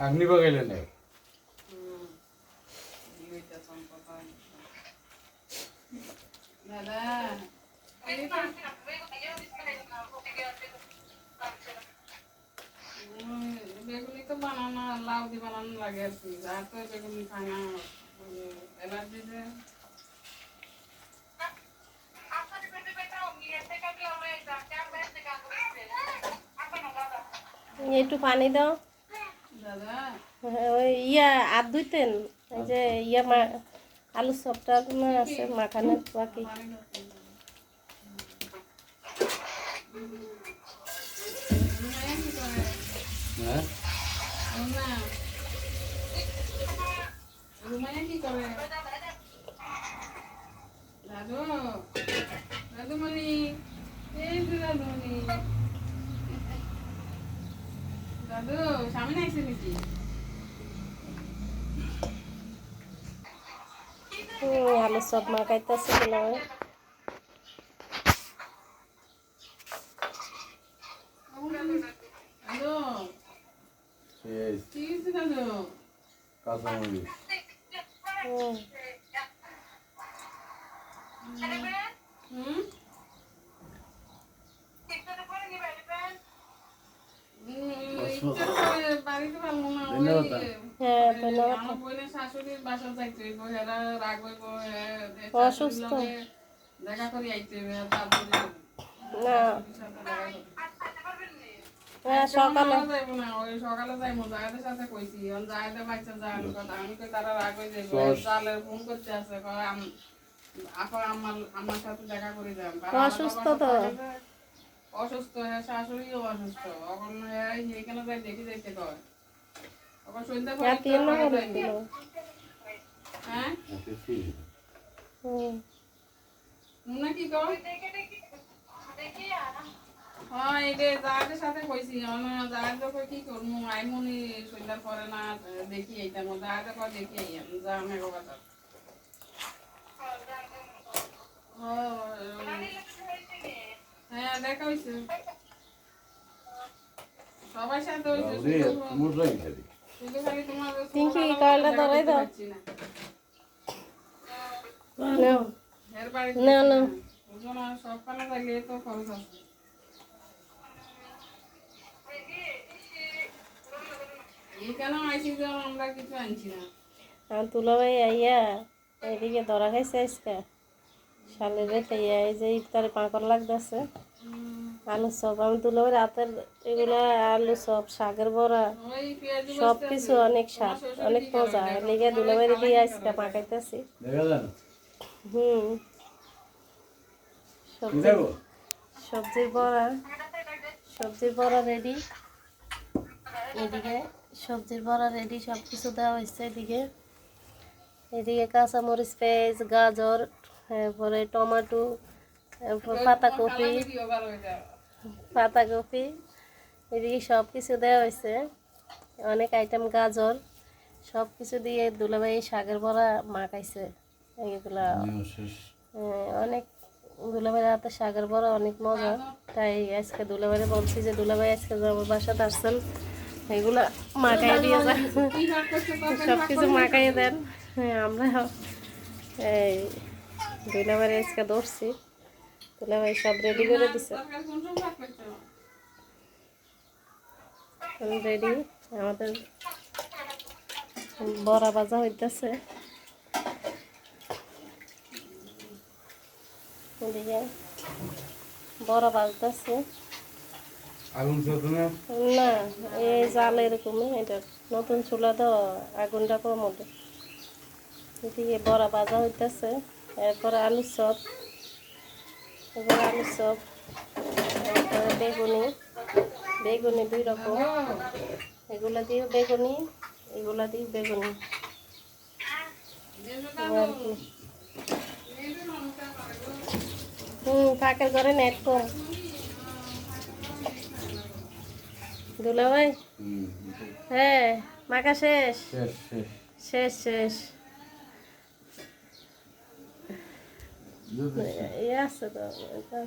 আপনি বাগাইলেন না দাদা বেগুনি তো বানানো লাউ দিয়ে বানানো লাগে আর কি আর তো বেগুনি খায় না অ্যালার্জি একটু পানি দাও ওই ইয়া আর দুইতেন এই যে ইয়া মা আলু সবটা আছে মাখানের? হ্যাঁ রুমা। রুমাইয়া কি করে? দাদু দাদুমণি এই যে দাদুমণি দাদু সামনে আইসে নাকি হুম, আলু সব মাখাইতেছে কিনা কাঁচামরিচ হুম হুম অসুস্থ। দেখা করি আইতে না শাশুড়ির সাথে দেখা করি। হ্যাঁ সকালে সকালে। যাইবো না ওই সকালে যাইবো জায়গাদের সাথে কইছি বাচ্চা যাওয়ার কথা। আমি কই তারা রাগ হয়ে যাইবো সস- জালের ফোন করতে আছে কয় আম- আমার আমার সাথে দেখা করে যান। অসুস্থ তো। অসুস্থ হ্যাঁ শাশুড়িও অসুস্থ। এখন এখানে যাই দেখি যাইতে কয়। এখন সন্ধ্যা হ্যাঁ। হ্যাঁ কি কয়? হ্যাঁ জাহাজের সাথে কইছি জাহাজ কি আইমনি পরে না দেখি জাহাজে কথা দেখা সাথে ধরাই দাও। না। না, থাকলে তো খরচ আছে। তুলো ভাই আইয়া এদিকে ধরা খাইছে আজকে। শালের রেতে এই যে ইফতারে পাঁকড় লাগতেছে। আলু চপ আমি তুলো রাতের এগুলা আলু চপ শাকের বড়া সব কিছু অনেক স্বাদ শ্বশুর অনেক মজা। লেগে দুলো দিয়ে আজকে পাকাইতেছি হুম। সবজি সবজির বড়া সবজির বড়া রেডি। এদিকে সবজির বড়া রেডি সব কিছু দেওয়া হয়েছে এদিকে। এদিকে কাঁচামরিচ পেঁয়াজ গাজর তারপরে টমেটো তারপর পাতাকপি। পাতাকপি এদিকে সব কিছু দেওয়া হয়েছে। অনেক আইটেম গাজর সব কিছু দিয়ে দুলাভাই শাকের বড়া মাখাইছে। হ্যাঁ, অনেক দুলাভাইয়ের হাতে শাকের বড়া অনেক মজা। তাই আজকে দুলাভাইরে বলছি যে দুলাভাই আজকে আমার বাসাতে আসছেন এগুলা মাখাই দিয়ে যান সব কিছু? মাখাইয়ে দেন। হ্যাঁ আমরা এই দুলাভাইরে আজকে ধরছি দুলাভাই সব রেডি করে দিছে? রেডি আমাদের বড়া ভাজা হইতেছে। এদিকে বড়া ভাজতেছে। না? এই জাল এরকমই এটা নতুন চুলা তো আগুনটা কম হবে এদিকে বড়া ভাজা হইতেছে এরপরে আলু চপ। এরপরে আলু চপ তারপরে বেগুনি বেগুনি দুই রকম। এগুলা দিয়ে বেগুনি এগুলা দিয়ে বেগুনি। আর কি? হুম ফাঁকের ঘরে নেট কম। দুলা ভাই হ্যাঁ মাখা শেষ। শেষ শেষ। এটা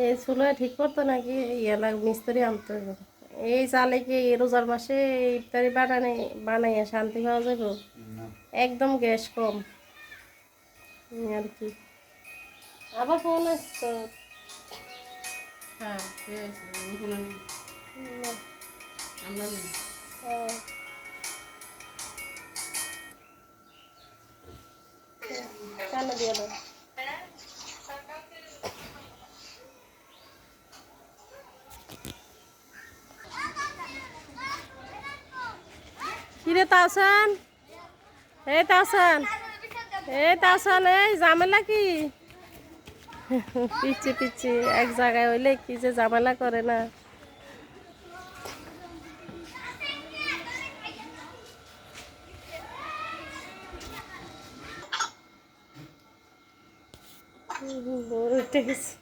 এই চুলো ঠিক করতো নাকি? ইয়ে লাগ মিস্ত্রি আনতে হবে। এই চালে কি রোজার মাসে ইফতারি বানানে বানাইয়া শান্তি পাওয়া যাবে একদম গ্যাস কম। আর কি। আবার ফোন আসতো হ্যাঁ আমরা নেই। হ্যাঁ। কেন দিয়ে দাও? কিরে তাওসান এই তাওসান এই তাওসান এই ঝামেলা কি? পিচ্ছি পিচ্ছি এক জায়গায় হইলে কি যে ঝামেলা করে না। উঠে গেছে।